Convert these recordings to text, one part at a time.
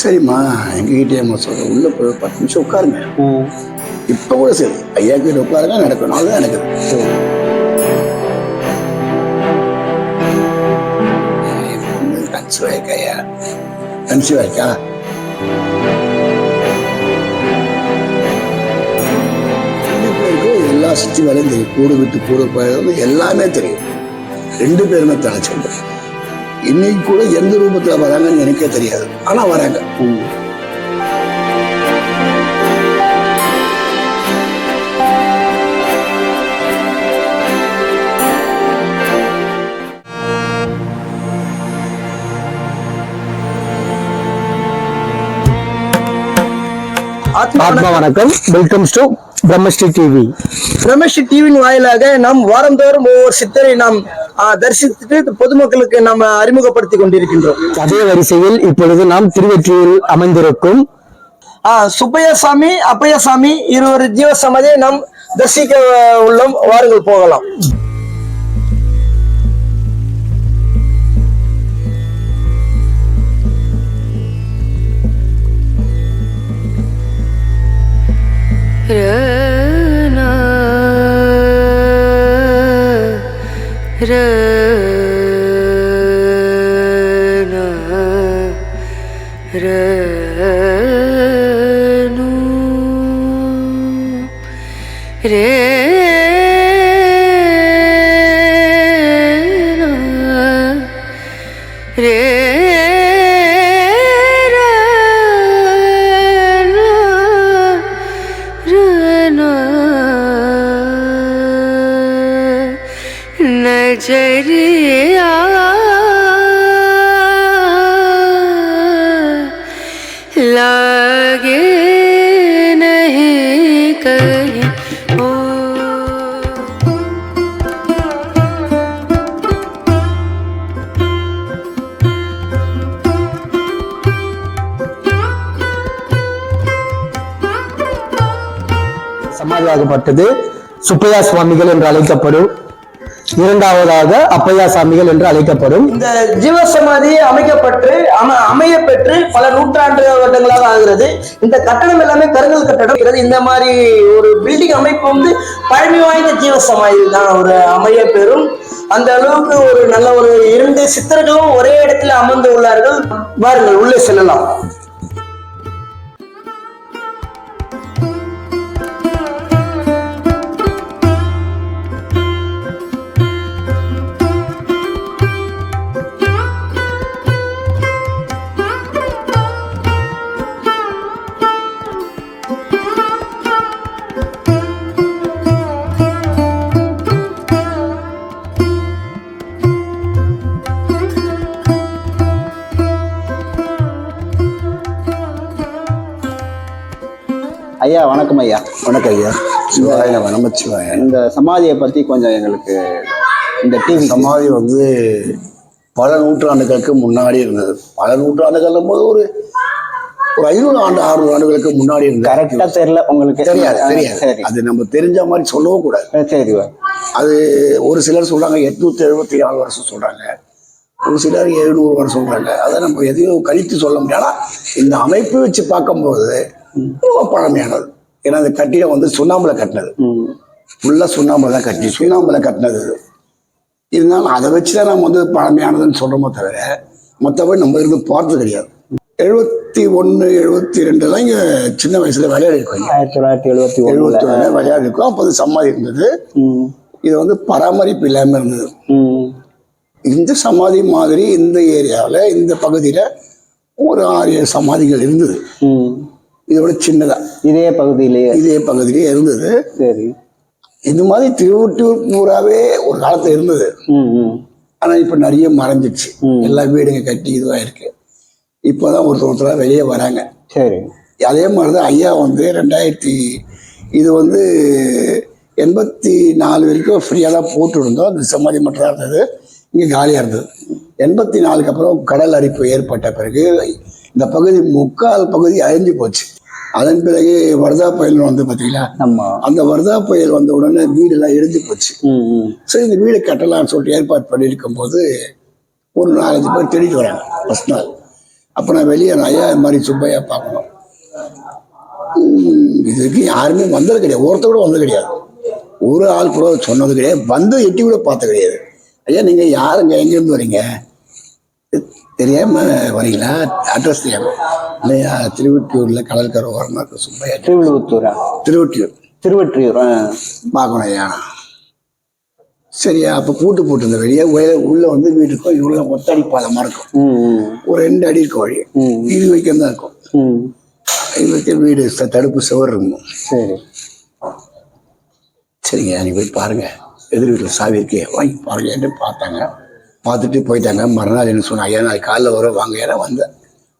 சரிம்மா எங்ககிட்டே அம்மா சொல்ற உள்ள போய் பத்து நிமிஷம் உட்காருங்க. இப்போ கூட சரி ஐயா கிட்ட உட்காருங்க நடக்கணும் அதுதான் நடக்குது. சரி கன்சிவ் ஆயிருக்கா ஐயா கன்சிவ் ஆயிருக்கா எல்லா சுற்றி வேலையும் தெரியும் கூடு விட்டு கூடு போயது எல்லாமே தெரியும். ரெண்டு பேருமே தலை சொல்றேன் இன்னைக்கு கூட எந்த ரூபத்தில் வராங்கன்னு எனக்கே தெரியாது. ஆனால் வராங்க. ஆத்மா வணக்கம். Welcome to Brahmasri TV Brahmasri டிவியின் வாயிலாக நாம் வாரந்தோறும் ஒவ்வொரு சித்தரை நாம் ஆ, தரிசித்துட்டு பொதுமக்களுக்கு நாம் அறிமுகப்படுத்திக் கொண்டிருக்கின்றோம். அதே வரிசையில் இப்பொழுது நாம் திருவெற்றியில் அமைந்திருக்கும் சுப்பையசாமி அப்பையசாமி இருவர் ஜீவசமாதியை நாம் தரிசிக்க உள்ளோம். வாருங்கள் போகலாம். রে சமாதியாகப்பட்டது. சுப்பையா சுவாமிகள் என்று அழைக்கப்படும். இரண்டாவதாக அப்பையா சாமிகள் என்று அழைக்கப்படும். இந்த ஜீவசமாதி அமைக்கப்பட்டு அம அமைய பெற்று பல நூற்றாண்டு வருடங்களாக ஆகிறது. இந்த கட்டணம் எல்லாமே கருங்கல் கட்டடம். இருக்கிறது. இந்த மாதிரி ஒரு பில்டிங் அமைப்பு வந்து பழமை வாய்ந்த ஜீவசமாதி தான். ஒரு அமைய பெறும் அந்த அளவுக்கு ஒரு நல்ல ஒரு இரண்டு சித்தர்களும் ஒரே இடத்துல அமர்ந்து உள்ளார்கள். வாருங்கள் உள்ளே செல்லலாம். வணக்கம் ஐயா. வணக்கம் ஐயா. சிவாய நமச்சிவாய இந்த சமாதியை பத்தி கொஞ்சம் எங்களுக்கு இந்த டிவி சமாதி வந்து பல நூற்றாண்டுகளுக்கு முன்னாடி இருந்தது. பல நூற்றாண்டுகள் போது ஒரு ஒரு ஐநூறு ஆண்டு ஆறுநூறு ஆண்டுகளுக்கு முன்னாடி இருந்தது. கரெக்டா தெரியல உங்களுக்கு. தெரியாது தெரியாது. அது நம்ம தெரிஞ்ச மாதிரி சொல்லவும் கூடாது. சரி. அது ஒரு சிலர் சொல்றாங்க எட்நூத்தி எழுபத்தி நாலு வருஷம் சொல்றாங்க. ஒரு சிலர் எழுநூறு வருஷம் சொல்றாங்க. அதை நம்ம எதையும் கழித்து சொல்ல முடியாது. இந்த அமைப்பு வச்சு பார்க்கும்போது ரொம்ப பழமையானது. ஏன்னா அந்த கட்டிடம் வந்து சுண்ணாம்புல கட்டினது. ஃபுல்லாக சுண்ணாம்புல தான் கட்டி சுண்ணாம்புல கட்டினது. இருந்தாலும் அதை வச்சு தான் நம்ம வந்து பழமையானதுன்னு சொல்கிறோமோ தவிர மற்றபடி நம்ம இருந்து பார்த்தது கிடையாது. எழுபத்தி ஒன்று எழுபத்தி ரெண்டுலாம் இங்கே சின்ன வயசுல விளையாடி இருக்கோம். ஆயிரத்தி தொள்ளாயிரத்தி எழுபத்தி எழுபத்தி ஒன்று விளையாடி இருக்கோம் அப்போ சமாதி இருந்தது இது வந்து பராமரிப்பு இல்லாமல் இருந்தது. இந்த சமாதி மாதிரி இந்த ஏரியாவில் இந்த பகுதியில் ஒரு ஆறு ஏழு சமாதிகள் இருந்தது. இதோட சின்னதா. இதே பகுதியிலேயே. இதே பகுதியிலே இருந்தது. சரி. இது மாதிரி திருவொட்டூர் பூராவே ஒரு காலத்துல இருந்தது. ஆனா இப்ப நிறைய மறைஞ்சிடுச்சு. எல்லா வீடுங்க கட்டி இதுவா இருக்கு. இப்போதான் ஒருத்தர் ஒருத்தரா வெளியே வராங்க. சரி. அதே மாதிரிதான் ஐயா வந்து ரெண்டாயிரத்தி இது வந்து எண்பத்தி நாலு வரைக்கும் ஃப்ரீயாக தான் போட்டு இருந்தோம் அந்த சமாதி மட்டும் தான் இருந்தது. இங்கே காலியாக இருந்தது. எண்பத்தி நாலுக்கு அப்புறம் கடல் அரிப்பு ஏற்பட்ட பிறகு இந்த பகுதி முக்கால் பகுதி அழிஞ்சு போச்சு. அதன் பிறகு வர்தா புயல் வந்து பார்த்தீங்களா அந்த வர்தா புயல் வந்த உடனே வீடெல்லாம் இடிஞ்சு போச்சு. சரி இந்த வீடு கட்டலாம்னு சொல்லிட்டு ஏற்பாடு பண்ணியிருக்கும் போது ஒரு நாலஞ்சு பேர் தேடிட்டு வராங்க ஃபஸ்ட் நாள். அப்போ நான் வெளியே நான் ஐயா இது மாதிரி சுப்பையா பார்க்கணும். இதுக்கு யாருமே வந்தது கிடையாது. ஒருத்தர் கூட வந்தது கிடையாது. ஒரு ஆள் கூட சொன்னது கிடையாது. வந்து எட்டி கூட பார்த்தது கிடையாது. ஐயா நீங்கள் யாருங்க? எங்கேருந்து வரீங்க? தெரியாம வரீங்களா? அட்ரஸ் தெரியாம. இல்லையா? திருவொற்றியூரில் கடற்கரை ஓரமாக இருக்க சுப்பையா திருவிழுத்தூரா திருவொற்றியூர்? திருவற்றியூர். பார்க்கணும் ஐயா. சரியா அப்போ பூட்டு போட்டிருந்த வெளியே. உள்ள- வந்து வீட்டுக்கும் இவ்வளோ ஒத்தடி பாலமாக இருக்கும். ஒரு ரெண்டு அடி இருக்கும் வழி. இது வரைக்கும் தான் இருக்கும். இது வரைக்கும் வீடு தடுப்பு சுவர் இருக்கும். சரி. சரிங்க நீ போய் பாருங்க. எதிர் வீட்டில் சாவி இருக்கே. வாங்கி பாருங்கன்னு பார்த்தாங்க. பார்த்துட்டு போயிட்டாங்க. மறுநாள் என்ன சொன்னாங்க ஐயா நாளைக்கு காலைல வரும் வாங்க ஏன்னா வந்தேன்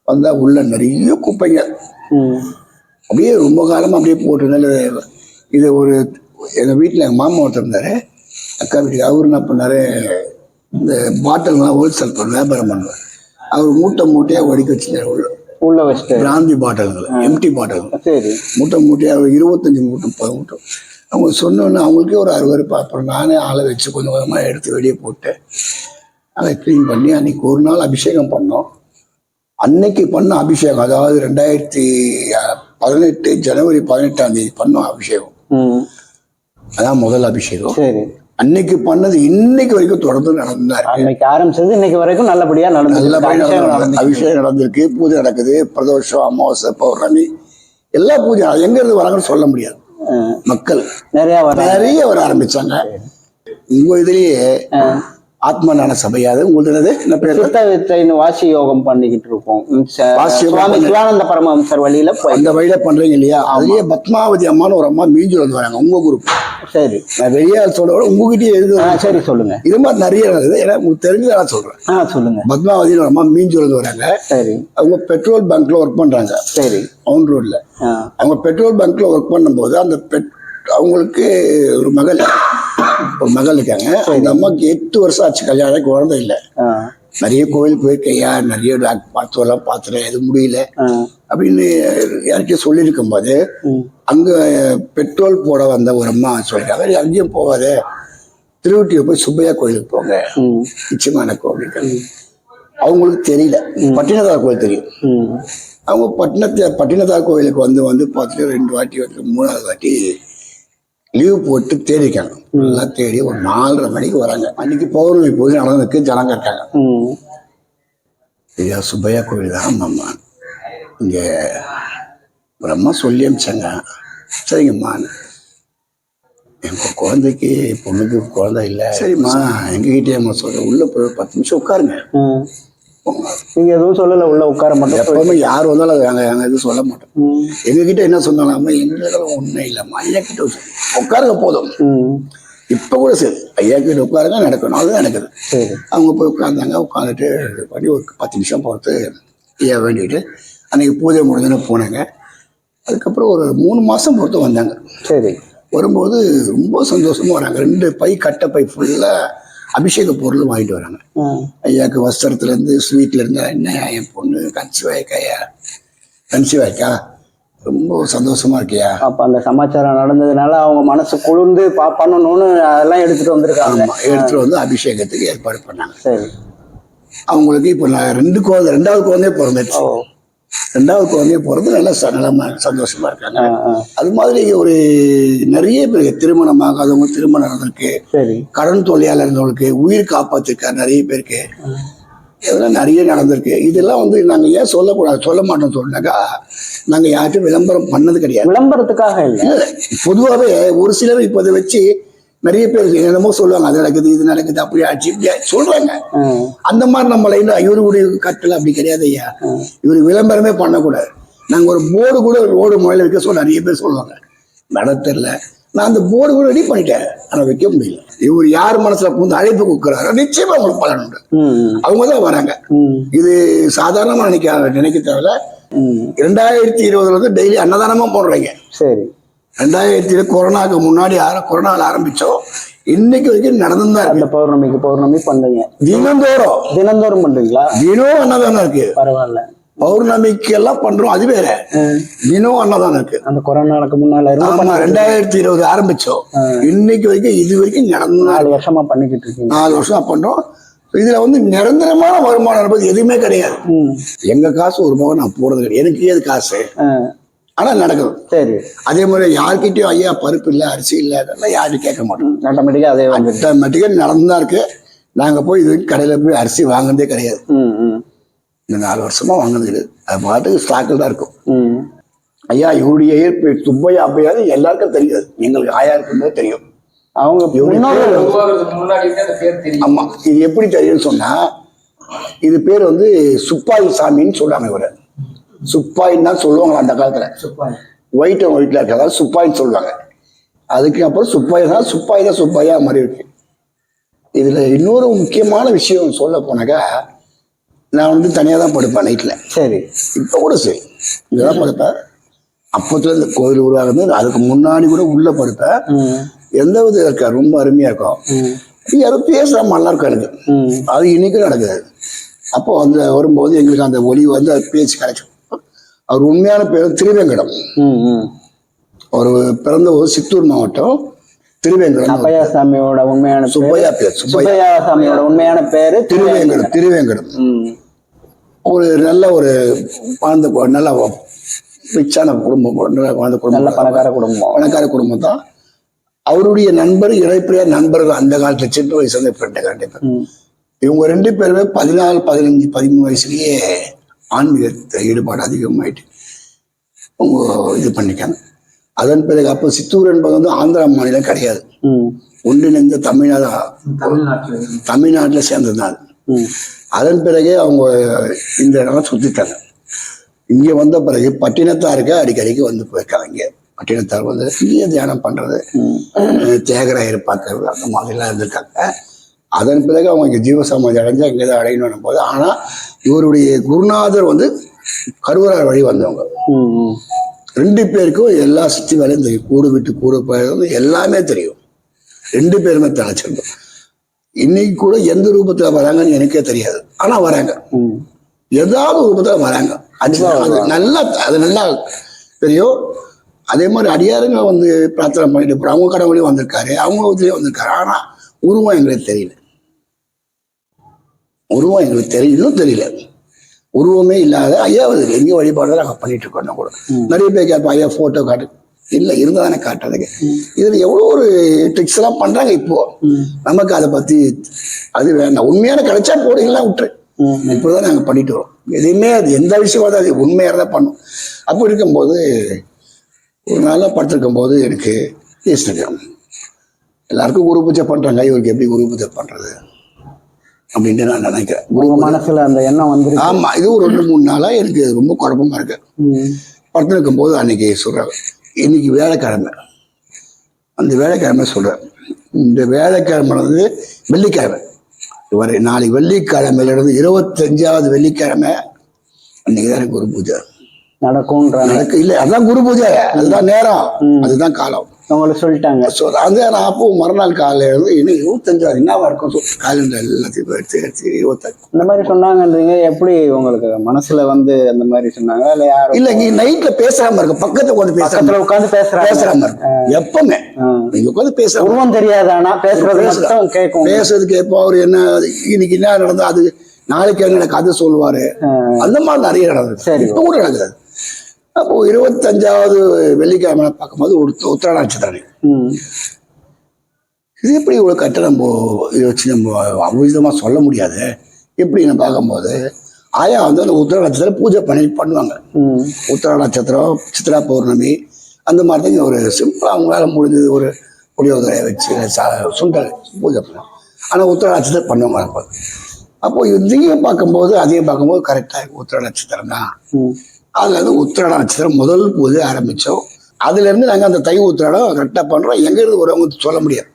வந்தால் உள்ள நிறைய குப்பைங்க. அப்படியே ரொம்ப காலமாக அப்படியே போட்டிருந்தால இது ஒரு எங்கள் வீட்டில் எங்கள் மாமா ஒருத்தர் இருந்தார். அக்கா வீட்டுக்கு அவர் என்ன பண்ணார் இந்த பாட்டில்கள்லாம் ஹோல்சேல் பண்ண வியாபாரம் பண்ணுவார். அவர் மூட்டை மூட்டையாக ஒடிக்க வச்சுட்டார் உள்ள. உள்ள வச்சுட்டு. பிராந்தி பாட்டில்கள் எம்டி பாட்டில்கள். சரி. மூட்டை மூட்டையாக ஒரு இருபத்தஞ்சி மூட்டை முப்பது மூட்டை. அவங்க சொன்னோன்னே அவங்களுக்கே ஒரு அறுவறுப்பு அப்புறம் நானே ஆளை வச்சு கொஞ்சம் கொஞ்சமாக எடுத்து வெளியே போட்டு அதை க்ளீன் பண்ணி அன்னைக்கு ஒரு நாள் அபிஷேகம் பண்ணோம். அன்னைக்கு பண்ண அபிஷேகம் அதாவது ரெண்டாயிரத்தி பதினெட்டு ஜனவரி பதினெட்டாம் தேதி பண்ணோம் அபிஷேகம். அதான் முதல் அபிஷேகம். அன்னைக்கு பண்ணது இன்னைக்கு வரைக்கும் தொடர்ந்து நடந்தா இருக்கு. அன்னைக்கு ஆரம்பிச்சது இன்னைக்கு வரைக்கும் நல்லபடியா நடந்து நல்லபடியா நடந்தது. அபிஷேகம் நடந்திருக்கு. பூஜை நடக்குது. பிரதோஷம் அமாவாசை பௌர்ணமி. எல்லா பூஜை எங்க இருந்து வராங்கன்னு சொல்ல முடியாது. மக்கள். நிறைய நிறைய வர ஆரம்பிச்சாங்க. உங்க இதுலயே ஆத்ம ஞான சபையாது உங்களுக்கு என்னது? என்ன பேர் சித்த வித்தைன்னு வாசி யோகம் பண்ணிக்கிட்டு இருக்கோம் சுவாமி சிவானந்த பரமஹம்சர் வழியில அந்த வழியில பண்றீங்க இல்லையா? அதுலயே பத்மாவதி அம்மான்னு ஒரு அம்மா மீஞ்சு வந்து வராங்க உங்க குரூப் சரி. நான் வெளியே சொல்ல உங்ககிட்டயே எழுது சரி சொல்லுங்க. இது மாதிரி நிறைய நடக்குது ஏன்னா உங்களுக்கு தெரிஞ்சதை நான் சொல்றேன். ஆ சொல்லுங்க. பத்மாவதினு ஒரு அம்மா மீஞ்சு வந்து வராங்க. சரி. அவங்க பெட்ரோல் பங்க்ல ஒர்க் பண்றாங்க. சரி. மவுண்ட் ரோட்ல அவங்க பெட்ரோல் பங்க்ல ஒர்க் பண்ணும்போது அந்த பெட் அவங்களுக்கு ஒரு மகள் ஒரு மகள் இருக்காங்க. அந்த அம்மாக்கு எட்டு வருஷம் ஆச்சு கல்யாணம் குழந்தை இல்லை. நிறைய கோவில் போயிருக்கையா நிறைய டாக்டர் மருத்துவெல்லாம் பார்த்துட்டேன் எதுவும் முடியல. அப்படின்னு யார்கிட்டயும் சொல்லியிருக்கும் போது அங்க பெட்ரோல் போட வந்த ஒரு அம்மா சொல்லிட்டாங்க "நீ அங்கேயும் போகாத. திருவட்டியூர் போய் சுப்பையா கோயிலுக்கு போங்க. நிச்சயமான கோவில் அவங்களுக்கு தெரியல. பட்டினதார் கோயில் தெரியும். அவங்க பட்டினத்தை பட்டினத்தார் கோயிலுக்கு வந்து வந்து பார்த்துட்டு ரெண்டு வாட்டி வந்து மூணாவது வாட்டி லீவ் போட்டு தேடிக்காங்க எல்லாம் தேடி ஒரு நாலரை மணிக்கு வராங்க. அன்னைக்கு பௌர்ணமி பூஜை நடந்துருக்கு ஜனங்க இருக்காங்க. ஐயா சுப்பையா கோயில் தான் ஆமாம்மா இங்கே ஒரு அம்மா சொல்லி அமிச்சாங்க சரிங்கம்மா. எங்க குழந்தைக்கு பொண்ணுக்கு குழந்தை இல்லை. சரிம்மா. எங்ககிட்டயே அம்மா சொல்றேன். உள்ள போய் பத்து நிமிஷம் உட்காருங்க. நீங்க எதுவும் சொல்லல உள்ள உட்கார மட்டும். எப்பவுமே யார் வந்தாலும் அது நாங்கள் நாங்கள் எதுவும் சொல்ல மாட்டோம். எங்ககிட்ட என்ன சொன்னாலும் எங்களுக்கு ஒன்றும் இல்லைம்மா ஐயா கிட்ட உட்காரு. உட்காருங்க போதும். இப்போ கூட சரி ஐயா கிட்ட உட்காருங்க நடக்கணும் அதுதான் நடக்குது. அவங்க போய் உட்காந்தாங்க உட்காந்துட்டு பண்ணி ஒரு பத்து நிமிஷம் பொறுத்து ஐயா வேண்டிட்டு அன்னைக்கு பூஜை முடிஞ்சுன்னு போனாங்க. அதுக்கப்புறம் ஒரு மூணு மாதம் பொறுத்து வந்தாங்க. சரி. வரும்போது ரொம்ப சந்தோஷமா வராங்க. ரெண்டு பை கட்டை பை ஃபுல்லாக அபிஷேக பொருள் வாங்கிட்டு வராங்க. ம், ஐயாக்கு வஸ்திரத்துலேருந்து ஸ்வீட்லேருந்து என்ன என் பொண்ணு கன்சி வாய்க்காயா கன்சி வாய்க்கா ரொம்ப சந்தோஷமா இருக்கியா? அப்ப அந்த சமாச்சாரம் நடந்ததுனால அவங்க மனசு குளிர்ந்து பண்ணணும்னு அதெல்லாம் எடுத்துட்டு வந்திருக்காங்க. எடுத்துட்டு வந்து அபிஷேகத்துக்கு ஏற்பாடு பண்ணாங்க. சரி. அவங்களுக்கு இப்போ நான் ரெண்டு குழந்தை ரெண்டாவது குழந்தைய பிறந்துச்சு ரெண்டாவது குழந்தைய பிறந்து நல்லா ச- நலமா சந்தோஷமா இருக்காங்க. அது மாதிரி ஒரு நிறைய பேருக்கு திருமணமாகாதவங்க திருமணம் நடந்திருக்கு. கடன் தொல்லையால் இருந்தவங்களுக்கு உயிர் காப்பாத்திருக்காரு நிறைய பேருக்கு. இதெல்லாம் நிறைய நடந்திருக்கு. இதெல்லாம் வந்து நாங்கள் ஏன் சொல்லக்கூடாது? சொல்ல மாட்டோம் சொன்னாக்கா நாங்கள் யார்ட்டும் விளம்பரம் பண்ணது கிடையாது. விளம்பரத்துக்காக இல்ல. பொதுவாகவே ஒரு சிலர் இப்போ இதை வச்சு நிறைய பேர் என்னமோ சொல்லுவாங்க அது நடக்குது இது நடக்குது அப்படி ஆச்சு. சொல்றாங்க. அந்த மாதிரி நம்ம லைன்ல இவருடைய கட்டல அப்படி கிடையாது ஐயா. இவர் விளம்பரமே பண்ணக்கூடாது. நாங்க ஒரு போர்டு கூட ரோடு முறையில் வைக்க சொல்ல நிறைய பேர் சொல்லுவாங்க. நட தெரியல. நான் அந்த போர்டு கூட ரெடி பண்ணிட்டேன். ஆனா வைக்க முடியல. இவர் யார் மனசுல புகுந்து அழைப்பு கொடுக்குறாரோ நிச்சயமா உங்களுக்கு பலன் உண்டு. அவங்க தான் வராங்க. இது சாதாரணமா நினைக்க நினைக்க தேவையில்ல. ரெண்டாயிரத்தி இருபதுல இருந்து டெய்லி அன்னதானமா போடுறீங்க. சரி. ரெண்டாயிரத்தி கொரோனாக்கு முன்னாடி ஆர கொரோனாவில் ஆரம்பிச்சோம் இன்னைக்கு வரைக்கும் நடந்து தான் அந்த இருக்கு பௌர்ணமிக்கு பௌர்ணமி பண்றீங்க தினந்தோறும். தினந்தோறும் பண்றீங்களா? தினம் அன்னதானம் இருக்கு. பரவாயில்ல. பௌர்ணமிக்கு எல்லாம் பண்றோம் அது வேற. தினம் அன்னதானம் இருக்கு. அந்த கொரோனாவுக்கு முன்னால ஆமா ரெண்டாயிரத்தி இருபது ஆரம்பிச்சோம் இன்னைக்கு வரைக்கும் இது வரைக்கும் நடந்து நாலு இருக்கு. வருஷமா பண்ணிக்கிட்டு இருக்கீங்க. நாலு வருஷம் பண்றோம். இதுல வந்து நிரந்தரமான வருமானம் என்பது எதுவுமே கிடையாது. எங்க காசு ஒரு பக்கம் நான் போறது கிடையாது. எனக்கு ஏது காசு? ஆ, ஆனா நடக்குது சரி. அதே மாதிரி யார்கிட்டயும் ஐயா பருப்பு இல்லை அரிசி இல்லை அதெல்லாம் யாரும் கேட்க மாட்டோம் ஆட்டோமேட்டிக்கா அதே ஆட்டோமேட்டிக்காக நடந்துதான் இருக்கு. நாங்க போய் இது கடையில போய் அரிசி வாங்குனதே கிடையாது. ம் ம். இந்த நாலு வருஷமா வாங்குனது கிடையாது. அது பாட்டுக்கு ஸ்டாக்கில் தான் இருக்கும். ம். ஐயா இவருடைய ஏற்பு துப்பையா அப்பையாது எல்லாருக்கும் தெரியாது எங்களுக்கு ஆயா இருக்கும்போது தெரியும். அவங்க ஆமா. இது எப்படி தெரியும்னு சொன்னா இது பேர் வந்து சுப்பாய் சாமின்னு சொல்றாங்க இவரை. சுப்பாயின்னு தான் சொல்லுவாங்க அந்த காலத்துல? ஒயிட் அண்ட் ஒயிட்ல இருக்கிறதா? சுப்பாயின்னு சொல்லுவாங்க. அதுக்கு அப்புறம் சுப்பாய் தான் சுப்பாய் தான் சுப்பாயா மாதிரி இருக்கு. இதுல இன்னொரு முக்கியமான விஷயம் சொல்ல போனாக்கா நான் வந்து தனியாக தான் படுப்பேன் நைட்டில் சரி. இப்போ கூட சரி. தான் படுப்பேன். அப்பத்துல இந்த கோயில் உருவாகுது அதுக்கு முன்னாடி கூட உள்ள படுப்பேன். எந்த வித இருக்கா? ரொம்ப அருமையா இருக்கும். யாரும் பேசுற நல்லா இருக்கும் எனக்கு. அது இன்னைக்கும் நடக்குது. அப்போ அந்த வரும்போது எங்களுக்கு அந்த ஒளி வந்து அது பேச்சு கிடைக்கும். அவர் உண்மையான பேர் திருவேங்கடம். அவர் பிறந்த ஊர் சித்தூர் மாவட்டம் திருவேங்கடம். அப்பையா சாமியோட உண்மையான சுப்பையா பேர் சுப்பையா. சுப்பையா சாமியோட உண்மையான பேரு திருவேங்கடம் திருவேங்கடம். ம். ஒரு நல்ல ஒரு வாழ்ந்த நல்ல ரிச்சான குடும்பம் நல்ல வாழ்ந்த நல்ல குடும்பம் பணக்கார குடும்பம். பணக்கார குடும்பம் தான். அவருடைய நண்பர் இடைப்பிரியா நண்பர்கள் அந்த காலத்துல சின்ன வயசுல இருந்து கண்டிப்பா இவங்க ரெண்டு பேருமே பதினாலு பதினஞ்சு பதிமூணு வயசுலயே ஆன்மீக ஈடுபாடு அதிகமாயிட்டு அவங்க இது பண்ணிட்டாங்க. அதன் பிறகு அப்போ சித்தூர் என்பது வந்து ஆந்திரா மாநிலம் கிடையாது. ஒன்றிணைந்த தமிழ்நாடு தமிழ்நாட்டில். சேர்ந்தது தான் அது. ம். அதன் பிறகே அவங்க இந்த இடம் சுத்திட்டாங்க. இங்க வந்த பிறகு பட்டினத்தாருக்கு அடிக்கடிக்கு வந்து போயிருக்காங்க இங்க. பட்டினத்தார் வந்து இங்கே தியானம் பண்றது அஹ் தியாகராயர் பார்க்கறது அந்த மாதிரிலாம் இருந்திருக்காங்க. அதன் பிறகு அவங்க இங்க ஜீவசமாதி அடைஞ்சா இங்கே தான் அடையணும் போது ஆனா இவருடைய குருநாதர் வந்து கருவறார் வழி வந்தவங்க. ரெண்டு பேருக்கும் எல்லா சுத்தி வேலையும் தெரியும். கூடு விட்டு கூடு போയത് எல்லாமே தெரியும். ரெண்டு பேருமே தலைச்சிருந்தோம் இன்னைக்கு கூட எந்த ரூபத்துல வராங்கன்னு எனக்கே தெரியாது. ஆனா வராங்க. ஏதாவது ரூபத்துல வராங்க. அது நல்லா அது நல்லா தெரியும். அதே மாதிரி அடியாருங்க வந்து பிரார்த்தனை பண்ணிட்டு போறாங்க. அவங்க கடவுளையும் வந்திருக்காரு. அவங்க இதுலயும் வந்திருக்காரு. ஆனா உருவம் எங்களுக்கு தெரியல. உருவம் எங்களுக்கு தெரியல இன்னும் தெரியல. உருவமே இல்லாத ஐயா அது எங்க வழிபாடு நாங்கள் பண்ணிட்டு இருக்கோம் கூட. நிறைய பேர் கேட்போம் ஐயா போட்டோ காட்டு. இல்ல இருந்தா தானே காட்டுறதுக்கு இதுல எவ்வளவு ஒரு ட்ரிக்ஸ் எல்லாம் பண்றாங்க இப்போ. நமக்கு அதை பத்தி அது வேண்டாம். உண்மையான கிடைச்சா போடுங்களா விட்டுரு. இப்படிதான் நாங்க பண்ணிட்டு வரோம். எதையுமே அது எந்த விஷயமா தான் அது உண்மையா தான் பண்ணும். அப்போ இருக்கும்போது ஒரு நாளாக படுத்திருக்கும் போது எனக்கு பேசினேன் எல்லாருக்கும் குரு பூஜை பண்றாங்க. இவருக்கு எப்படி குரு பூஜை பண்றது? அப்படின்ட்டு நான் நினைக்கிறேன். குரு மனசுல அந்த எண்ணம் வந்துருக்கு ஆமா இது ஒரு ரெண்டு மூணு நாளா எனக்கு ரொம்ப குழப்பமா இருக்கு. ம். படுத்திருக்கும் போது அன்னைக்கு சொல்றாங்க இன்னைக்கு வேலைக்கிழமை. அந்த வேலைக்கிழமை சொல்றேன். இந்த வேலைக்கிழமை வந்து வெள்ளிக்கிழமை. இவர் நாளைக்கு வெள்ளிக்கிழமையில இருந்து இருபத்தஞ்சாவது வெள்ளிக்கிழமை அன்னைக்கு தான் எனக்கு குரு பூஜை. நடக்கும்ன்ற எனக்கு இல்லை அதான் குரு பூஜை. அதுதான் நேரம். அதுதான் காலம். உங்களுக்கு சொல்லிட்டாங்க. ஸோ அந்த நான் அப்போ மறுநாள் காலையில இருந்து இன்னும் இருபத்தஞ்சாவது என்னவா இருக்கும்? சொல்லி காலண்டர் எல்லாத்தையும் எடுத்து எடுத்து இருபத்தஞ்சு இந்த மாதிரி சொன்னாங்கன்றீங்க எப்படி உங்களுக்கு மனசுல வந்து அந்த மாதிரி சொன்னாங்க? இல்ல யாரும் இல்ல நீ நைட்ல பேசாம இருக்க பக்கத்துல உட்காந்து பேசாம பக்கத்துல உட்கார்ந்து பேசுறாங்க. பேசாம இருக்க. எப்பவுமே. நீங்க உட்காந்து பேசாம உருவம் தெரியாது ஆனா பேசுறது கேட்கும். பேசுறது கேட்போம் அவர் என்ன இன்னைக்கு என்ன நடந்தா அது நாளைக்கு என்ன எனக்கு அது சொல்லுவாரு. அந்த மாதிரி நிறைய நடந்தது. சரி. இப்ப கூட நடக்குது அப்போ இருபத்தஞ்சாவது வெள்ளிக்கிழமை பார்க்கும்போது உத்த- உத்திர நட்சத்திரம் இது. எப்படி இவ்வளவு கட்ட நம்ம வச்சு நம்ம அவ்விதமா சொல்ல முடியாது. எப்படின்னு பார்க்கும்போது ஆயா வந்து அந்த உத்திர நட்சத்திரம் பூஜை பண்ணி பண்ணுவாங்க. உத்திர நட்சத்திரம் சித்ரா பௌர்ணமி அந்த மாதிரி தான் ஒரு சிம்பிளாக அவங்களால முடிஞ்சது ஒரு புளியோதரையை வச்சு சுண்டல் பூஜை பண்ணுவோம் ஆனால் உத்திர நட்சத்திரம் பண்ணுவாங்க அப்போ. அப்போ இதையும் பார்க்கும்போது அதையும் பார்க்கும்போது கரெக்டாக உத்திர நட்சத்திரம் தான். அதுல இருந்து உத்திராட நட்சத்திரம் முதல் பூஜை ஆரம்பிச்சோம். அதுல இருந்து நாங்க அந்த தை உத்திராடம் கரெக்டா பண்றோம். எங்க இருந்து வரவங்க சொல்ல முடியாது.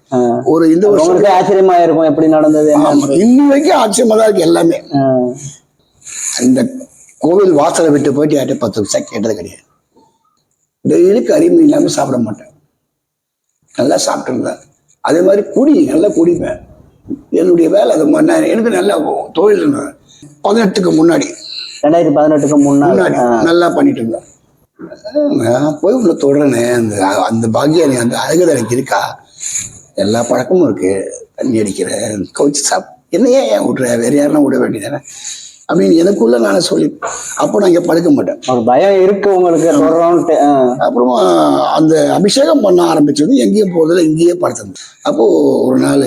ஒரு இந்த வருஷம். ஆச்சரியமா இருக்கும் எப்படி நடந்தது இன்னி வரைக்கும் ஆச்சரியமா தான் இருக்கு எல்லாமே. ஆ. இந்த கோவில் வாசலை விட்டு போயிட்டு யார்கிட்ட பத்து நிமிஷம் கேட்டது கிடையாது. டெய்லி கறிமீன் இல்லாம சாப்பிட மாட்டேன். நல்லா சாப்பிட்டு இருந்தேன் அதே மாதிரி குடி நல்லா குடிப்பேன். என்னுடைய வேலை அது மாதிரி. எனக்கு நல்ல தொழில் பதினெட்டுக்கு முன்னாடி ரெண்டாயிரத்தி பதினெட்டுக்கு முன்னாடி. நல்லா பண்ணிட்டு இருந்தேன் நான் போய் உள்ள தொடரனே அந்த அந்த பாக்கியம் அந்த அழகுது எனக்கு இருக்கா? எல்லா பழக்கமும் இருக்கு. தண்ணி அடிக்கிறேன் கவிச்சு சாப் என்னையே ஏன் விட்ற? வேற யாருன்னா விட வேண்டியதானே? அப்படின்னு எனக்குள்ள நானே சொல்லி அப்போ நான் இங்கே படுக்க மாட்டேன். பயம் இருக்கு உங்களுக்கு. அப்புறமா அந்த அபிஷேகம் பண்ண ஆரம்பிச்சது எங்கேயும் போகிறதில்ல இங்கேயே படுத்தது அப்போ ஒரு நாள்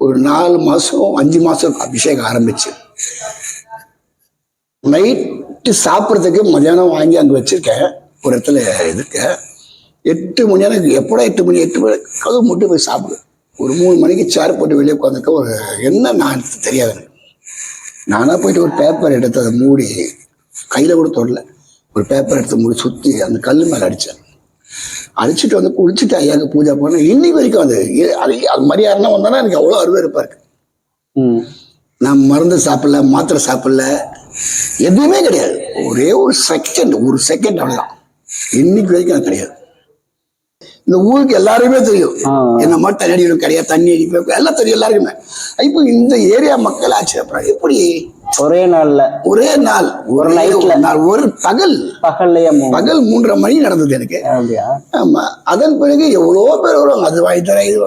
ஒரு நாலு மாசம் அஞ்சு மாசம் அபிஷேகம் ஆரம்பிச்சு. நைட்டு சாப்பிட்றதுக்கு மதியானம் வாங்கி அங்கே வச்சிருக்கேன் ஒரு இடத்துல இருக்கு. எட்டு மணி நேரம் எப்படா எட்டு மணி எட்டு மணி கதவு மட்டும் போய் சாப்பிடு. ஒரு மூணு மணிக்கு சேர் போட்டு வெளியே உட்காந்துருக்க ஒரு என்ன நான் தெரியாது எனக்கு. நானாக போயிட்டு ஒரு பேப்பர் எடுத்து அதை மூடி கையில் கூட தொடல. ஒரு பேப்பர் எடுத்து மூடி சுற்றி அந்த கல் மேலே அடித்தேன் அடிச்சுட்டு வந்து குளிச்சுட்டு ஐயாவுக்கு பூஜை பண்ணேன். இன்னைக்கு வரைக்கும் அது அது அது மாதிரி யாருன்னா வந்தானா எனக்கு அவ்வளோ அருவருப்பாக இருக்கு. ம். நான் மருந்து சாப்பிடல மாத்திரை சாப்பிடல. எதுவுமே கிடையாது. ஒரே ஒரு செகண்ட் ஒரு செகண்ட் அவ்வளோதான் இன்னைக்கு வரைக்கும் அது கிடையாது. இந்த ஊருக்கு எல்லாருமே தெரியும். என்ன மாதிரி தண்ணி அடிக்கணும் கிடையாது தண்ணி அடிப்பேன் எல்லாம் தெரியும் எல்லாருக்குமே. இப்போ இந்த ஏரியா மக்கள் ஆச்சரியப்படுறாங்க எப்படி? ஒரே நாள்ல. ஒரே நாள் ஒரு nightல. நாள் ஒரு பகல். பகல்லையே பகல் மூன்றரை மணி நடந்தது எனக்கு. ஆமா. அதன் பிறகு எவ்வளோ பேர் வருவாங்க? அது வாங்கி தரேன் இது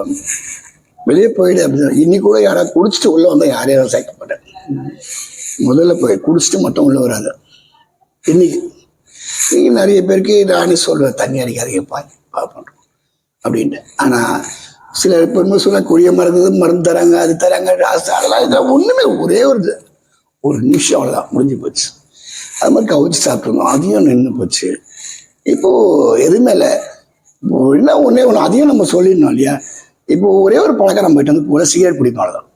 வெளியே போயிடு அப்படின்னு. இன்னைக்கு கூட யாராவது குடிச்சிட்டு உள்ள வந்தா யாரையும் சேர்க்க மாட்டேன் முதல்ல போய் குடிச்சிட்டு மட்டும் உள்ள வராது இன்னைக்கு இன்னைக்கு நிறைய பேருக்கு நானே சொல்வேன் தண்ணி அடிக்காதீங்கப்பா பார்ப்போம் அப்படின்ட்டு. ஆனா சில பெருமை சொல்ல கொடிய மருந்து மருந்து தராங்க அது தராங்க அதெல்லாம் இதெல்லாம் ஒண்ணுமே ஒரே ஒரு இது. ஒரு நிமிஷம் அவ்வளோதான் முடிஞ்சு போச்சு. அது மாதிரி கவிச்சு சாப்பிட்ருந்தோம் அதையும் நின்று போச்சு. இப்போ எதுவுமே இல்லை என்ன ஒன்றே ஒன்று அதையும் நம்ம சொல்லிடணும் இல்லையா? இப்போ ஒரே ஒரு பழக்கம் நம்ம கிட்ட வந்து போல சிகரெட் பிடிக்கும் அவ்வளோதான்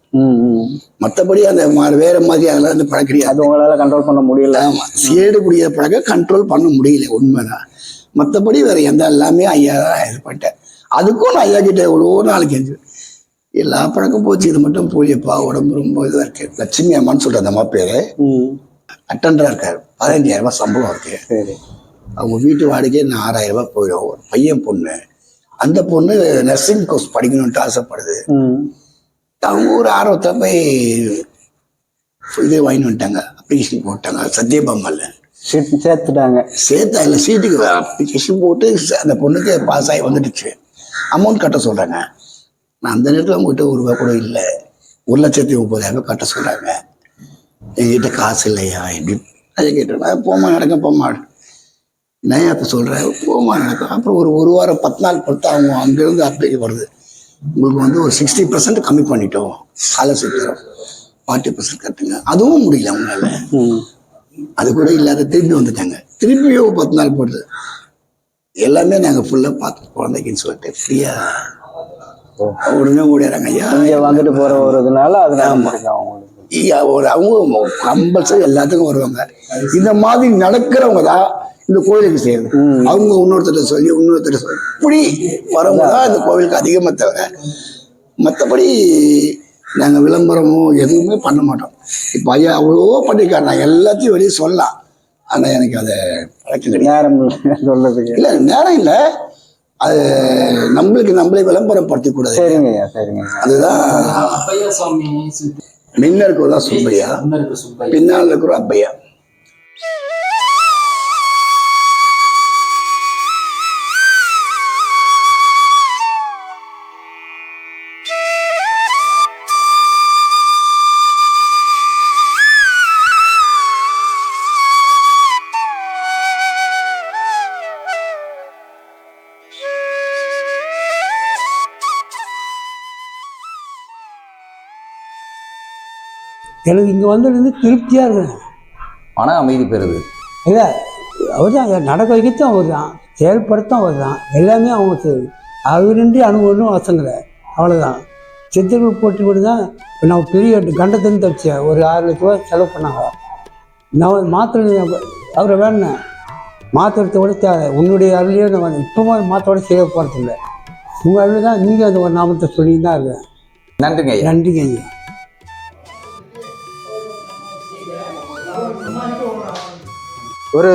மற்றபடி அந்த வேற மாதிரி அதெல்லாம் வந்து பழக்கம் கிடையாது அது உங்களால கண்ட்ரோல் பண்ண முடியல. ஆமா. சிகரெட் பிடிக்கிற பழக்கம் கண்ட்ரோல் பண்ண முடியல உண்மைதான். மற்றபடி வேற எந்த எல்லாமே ஐயா தான் இது பண்ணிட்டேன் அதுக்கும் நான் ஐயா கிட்ட எவ்வளோ நாள் கெஞ்சு எல்லா பழக்கம் போச்சு. இது மட்டும் போலியப்பா உடம்பு ரொம்ப இதாக இருக்கு. லட்சுமி அம்மான்னு சொல்ற அந்த அம்மா பேரு. அட்டண்டரா இருக்காரு. பதினஞ்சாயிரம் ரூபாய் சம்பளம் இருக்கு அவங்க வீட்டு வாடகையே நான் ஆறாயிரம் ரூபாய் போயிடும். ஒரு பையன் பொண்ணு. அந்த பொண்ணு நர்சிங் கோர்ஸ் படிக்கணும்ட்டு ஆசைப்படுது. அவங்க ஒரு ஆர்வத்தை போய் இது வாங்கிட்டு வந்துட்டாங்க. அப்ளிகேஷன் போட்டாங்க. சத்யபாமால சீட் சேர்த்துட்டாங்க. சேர்த்து அதில் சீட்டுக்கு அப்ளிகேஷன் போட்டு அந்த பொண்ணுக்கு பாஸ் ஆகி வந்துடுச்சு. அமௌண்ட் கட்ட சொல்கிறாங்க நான் அந்த நேரத்தில் அவங்ககிட்ட ஒரு ரூபா கூட இல்லை. ஒரு லட்சத்தி முப்பதாயிரம் கட்ட சொல்கிறாங்க என்கிட்ட காசு இல்லையா எப்படி அதை கேட்டேன் போமா நடக்க போமா நான் அப்போ சொல்கிறேன் போமா நடக்கும் அப்புறம் ஒரு ஒரு வாரம் பத்து நாள் பொறுத்து அவங்க அங்கேருந்து அப்ளை வருது உங்களுக்கு வந்து ஒரு சிக்ஸ்டி பர்சன்ட் கம்மி பண்ணிட்டோம். ஸ்காலர்ஷிப் தரோம் ஃபார்ட்டி பர்சன்ட் கட்டுங்க அதுவும் முடியல அவங்களால அது கூட இல்லாத திருப்பி வந்துட்டாங்க. திருப்பியும் பத்து நாள் போடுது எல்லாமே நாங்கள் ஃபுல்லாக பார்த்து குழந்தைக்குன்னு சொல்லிட்டு ஃப்ரீயாக உடனே ஓடிறாங்க ஐயா இங்க வந்துட்டு போற ஒரு இதனால ஐயா, ஒரு அவங்க கம்பல்சரி எல்லாத்துக்கும் வருவாங்க. இந்த மாதிரி நடக்கிறவங்க தான் இந்த கோயிலுக்கு செய்யுது அவங்க இன்னொருத்தர் சொல்லி இன்னொருத்தர் சொல்லி இப்படி வரவங்க தான் இந்த கோவிலுக்கு அதிகமாக தவிர மற்றபடி நாங்கள் விளம்பரமோ எதுவுமே பண்ண மாட்டோம். இப்போ ஐயா அவ்வளோ பண்ணியிருக்காரு நான் எல்லாத்தையும் வெளியே சொல்லலாம். ஆனால் எனக்கு அதை பழக்கம் கிடையாது. நேரம் இல்லை சொல்றதுக்கு. இல்லை நேரம் இல்லை. அது நம்மளுக்கு நம்மளே விளம்பரப்படுத்தி கூடாது சரிங்க ஐயா சரிங்க. அதுதான் முன்ன இருக்கிறதா சுப்பையா. பின்னால் இருக்கிற அப்பையா. எனக்கு இங்கே வந்ததுலேருந்து திருப்தியாக இருக்கேன். மன அமைதி பெறுது. இல்லை அவர் தான் நடக்க வைக்கத்தான் அவர் தான் செயல்படுத்தான் அவர் தான் எல்லாமே அவங்க செய்யுது அவரின்றி அனுபவம் வசங்கலை. அவ்வளோதான் சித்தர்கள் போட்டி கூட தான் இப்ப நான் பெரிய கண்டத்தின்னு தப்பிச்சேன். ஒரு ஆறு லட்ச ரூபா செலவு பண்ணாங்க. நான் மாத்திரை அவரை வேணேன் மாத்திரத்தை விட தேவை உன்னுடைய அருளையே நான் இப்போவும் மாத்திரோட செய்ய போகிறதில்ல உங்கள் அருள் தான் நீங்கள் அந்த ஒரு நாமத்தை சொல்லி தான் இருக்கேன். நன்றிங்க நன்றிங்க ஐயா. ஒரு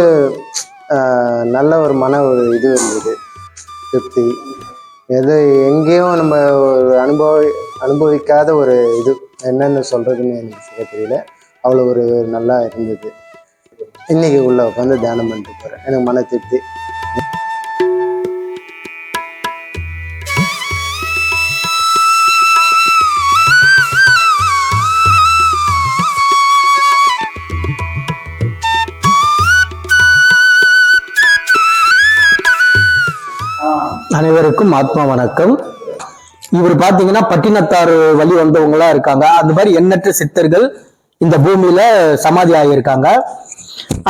நல்ல ஒரு மன ஒரு இது இருந்தது. திருப்தி. எது எங்கேயும் நம்ம ஒரு அனுபவ அனுபவிக்காத ஒரு இது என்னென்னு சொல்கிறதுன்னு எனக்கு சரியாக தெரியல. அவ்வளோ ஒரு நல்லா இருந்தது. இன்னைக்கு உள்ள உட்காந்து தியானம் பண்ணிட்டு போகிறேன் எனக்கு மன திருப்தி. அனைவருக்கும் ஆத்மா வணக்கம். இவர் பாத்தீங்கன்னா பட்டினத்தார் வழி வந்தவங்களா இருக்காங்க. அந்த மாதிரி எண்ணற்ற சித்தர்கள் இந்த பூமியில சமாதி ஆகியிருக்காங்க.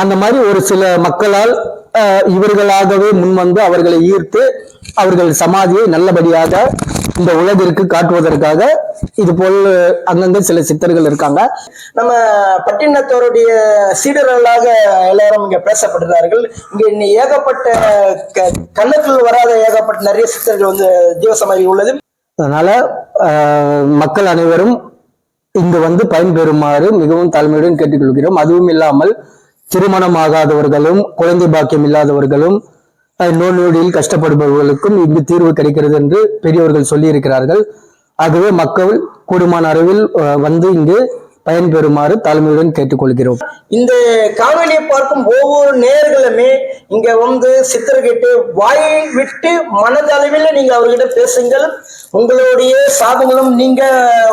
அந்த மாதிரி ஒரு சில மக்களால் இவர்களாகவே முன்வந்து அவர்களை ஈர்த்து அவர்கள் சமாதியை நல்லபடியாக இந்த உலகிற்கு காட்டுவதற்காக இது போல் அங்கங்க சில சித்தர்கள் இருக்காங்க. நம்ம பட்டினத்தோருடைய சீடர்களாக எல்லாரும் இங்க பேசப்படுகிறார்கள். இங்க இன்னி ஏகப்பட்ட க- கண்ணுக்குள் வராத ஏகப்பட்ட நிறைய சித்தர்கள் வந்து ஜீவசமாதி உள்ளது. அதனால மக்கள் அனைவரும் இங்கு வந்து பயன்பெறுமாறு மிகவும் தாழ்மையுடன் கேட்டுக்கொள்கிறோம். அதுவும் இல்லாமல் திருமணம் ஆகாதவர்களும் குழந்தை பாக்கியம் இல்லாதவர்களும் நோய் நொடியில் கஷ்டப்படுபவர்களுக்கும் இங்கு தீர்வு கிடைக்கிறது என்று பெரியவர்கள் சொல்லியிருக்கிறார்கள். ஆகவே மக்கள் கூடுமான அளவில் வந்து இங்கு பயன்பெறுமாறு தாழ்மையுடன் கேட்டுக்கொள்கிறோம். இந்த காணொலியை பார்க்கும் ஒவ்வொரு நேர்களுமே இங்க வந்து சித்தர்கிட்ட வாயை விட்டு மனதளவில் நீங்க அவர்கிட்ட பேசுங்கள். உங்களுடைய சாதங்களும் நீங்க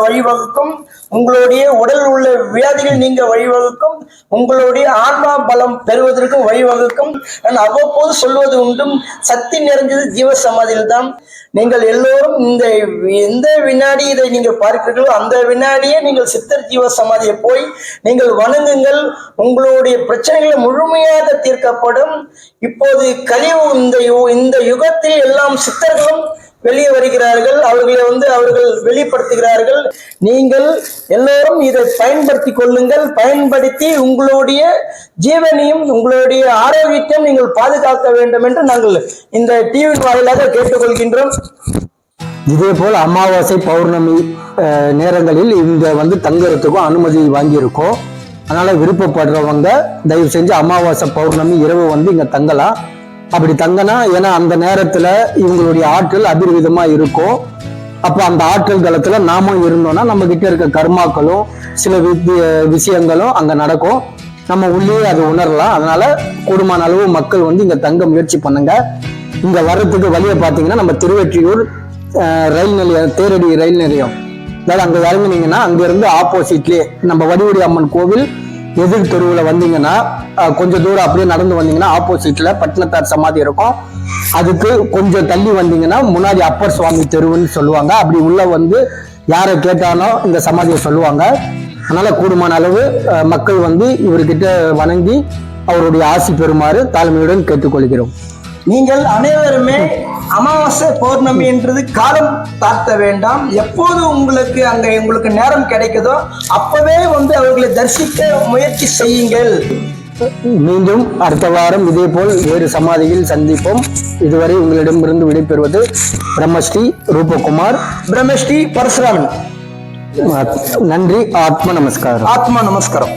வழிவகுக்கும். உங்களுடைய உடல் உள்ள வியாதிகள் நீங்க வழிவகுக்கும். உங்களுடைய ஆன்மா பலம் பெறுவதற்கும் வழிவகுக்கும். நான் அவ்வப்போது சொல்வது உண்டும் சக்தி நிறைஞ்சது ஜீவசமாதியில் தான் நீங்கள் எல்லோரும் இந்த எந்த வினாடி இதை நீங்கள் பார்க்கிறீர்களோ அந்த வினாடியே நீங்கள் சித்தர் ஜீவ சமாதியை போய் நீங்கள் வணங்குங்கள். உங்களுடைய பிரச்சனைகள் முழுமையாக தீர்க்கப்படும். இப்போது கழிவு இந்த யு- இந்த யுகத்தில் எல்லாம் சித்தர்களும் வெளியே வருகிறார்கள் அவர்களை வந்து அவர்கள் வெளிப்படுத்துகிறார்கள். நீங்கள் எல்லோரும் இதை பயன்படுத்தி கொள்ளுங்கள். பயன்படுத்தி உங்களுடைய ஜீவனையும் உங்களுடைய ஆரோக்கியத்தையும் நீங்கள் பாதுகாக்க வேண்டும் என்று நாங்கள் இந்த டிவி வாயிலாக கேட்டுக்கொள்கின்றோம். இதே போல் அமாவாசை பௌர்ணமி நேரங்களில் இங்க வந்து தங்கறதுக்கும் அனுமதி வாங்கியிருக்கோம். அதனால விருப்பப்படுறவங்க தயவு செஞ்சு அமாவாசை பௌர்ணமி இரவு வந்து இங்க தங்கலாம். அப்படி தங்கினா ஏன்னா அந்த நேரத்துல இவங்களுடைய ஆற்றல் அபிர்விதமா இருக்கும். அப்ப அந்த ஆற்றல் காலத்துல நாமும் இருந்தோம்னா நம்ம கிட்ட இருக்க கர்மாக்களும் சில விஷயங்களும் அங்க நடக்கும். நம்ம உள்ளே அதை உணரலாம். அதனால கூடுமான அளவு மக்கள் வந்து இங்க தங்க முயற்சி பண்ணுங்க. இங்க வர்றதுக்கு வழியை பார்த்தீங்கன்னா நம்ம திருவெற்றியூர் ரயில் நிலையம் தேரடி ரயில் நிலையம். அதாவது அங்க இறங்குனீங்கன்னா அங்க இருந்து ஆப்போசிட்லயே நம்ம வடிவுடி அம்மன் கோவில் எதிர் தெருவில் வந்தீங்கன்னா கொஞ்சம் தூரம் அப்படியே நடந்து வந்தீங்கன்னா ஆப்போசிட்ல பட்டினத்தார் சமாதி இருக்கும். அதுக்கு கொஞ்சம் தள்ளி வந்தீங்கன்னா முன்னாடி அப்பர் சுவாமி தெருவுன்னு சொல்லுவாங்க. அப்படி உள்ள வந்து யாரை கேட்டாலும் இந்த சமாதியை சொல்லுவாங்க. அதனால கூடுமான அளவு மக்கள் வந்து இவர்கிட்ட வணங்கி அவருடைய ஆசி பெறுமாறு தாழ்மையுடன் கேட்டுக்கொள்கிறோம். நீங்கள் அனைவருமே அமாவாசை பௌர்ணமி என்றது காலம் தாழ்த்த வேண்டாம். எப்போது உங்களுக்கு அங்க உங்களுக்கு நேரம் கிடைக்குதோ அப்பவே வந்து அவர்களை தரிசிக்க முயற்சி செய்யுங்கள். மீண்டும் அடுத்த வாரம் இதேபோல் வேறு சமாதியில் சந்திப்போம். இதுவரை உங்களிடமிருந்து விடைபெறுவது பிரம்மஸ்ரீ ரூபகுமார். பிரம்மஸ்ரீ பரசுராமன். நன்றி ஆத்ம நமஸ்காரம். ஆத்மா நமஸ்காரம்.